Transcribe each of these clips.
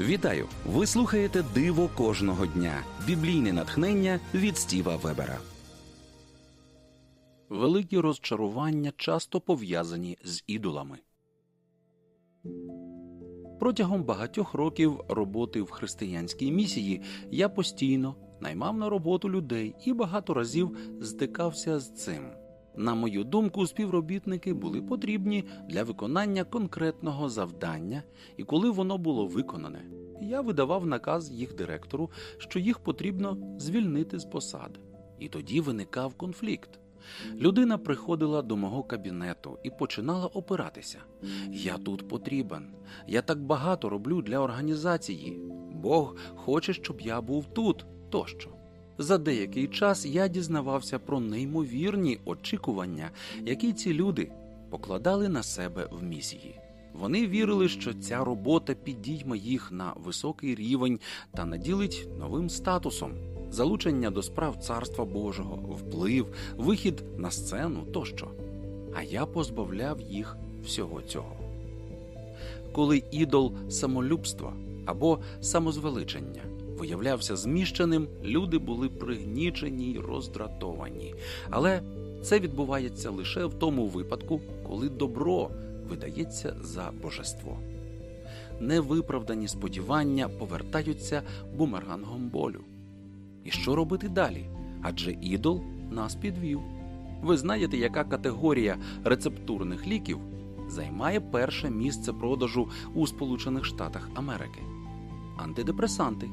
Вітаю! Ви слухаєте Диво кожного дня. Біблійне натхнення від Стіва Вебера. Великі розчарування часто пов'язані з ідолами. Протягом багатьох років роботи в християнській місії я постійно наймав на роботу людей і багато разів стикався з цим. На мою думку, співробітники були потрібні для виконання конкретного завдання, і коли воно було виконане, я видавав наказ їх директору, що їх потрібно звільнити з посади. І тоді виникав конфлікт. Людина приходила до мого кабінету і починала опиратися. Я тут потрібен. Я так багато роблю для організації. Бог хоче, щоб я був тут тощо. За деякий час я дізнавався про неймовірні очікування, які ці люди покладали на себе в місії. Вони вірили, що ця робота підійме їх на високий рівень та наділить новим статусом, залучення до справ Царства Божого, вплив, вихід на сцену тощо. А я позбавляв їх всього цього. Коли ідол самолюбства або самозвеличення виявлявся зміщеним, люди були пригнічені й роздратовані. Але це відбувається лише в тому випадку, коли добро видається за божество. Невиправдані сподівання повертаються бумерангом болю. І що робити далі? Адже ідол нас підвів. Ви знаєте, яка категорія рецептурних ліків займає перше місце продажу у Сполучених Штатах Америки? Антидепресанти.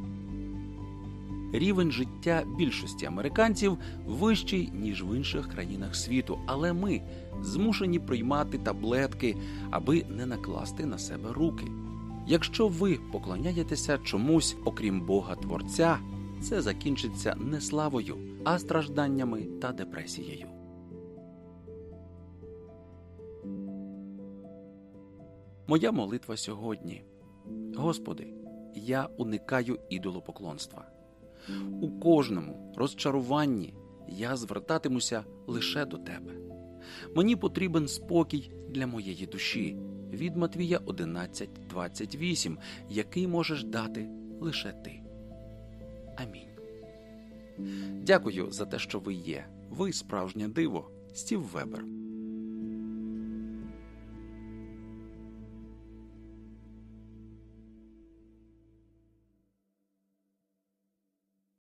Рівень життя більшості американців вищий, ніж в інших країнах світу, але ми змушені приймати таблетки, аби не накласти на себе руки. Якщо ви поклоняєтеся чомусь, окрім Бога Творця, це закінчиться не славою, а стражданнями та депресією. Моя молитва сьогодні. Господи, я уникаю ідолопоклонства. У кожному розчаруванні я звертатимуся лише до Тебе. Мені потрібен спокій для моєї душі від Матвія 11.28, який можеш дати лише ти. Амінь. Дякую за те, що ви є. Ви справжнє диво. Стів Вебер.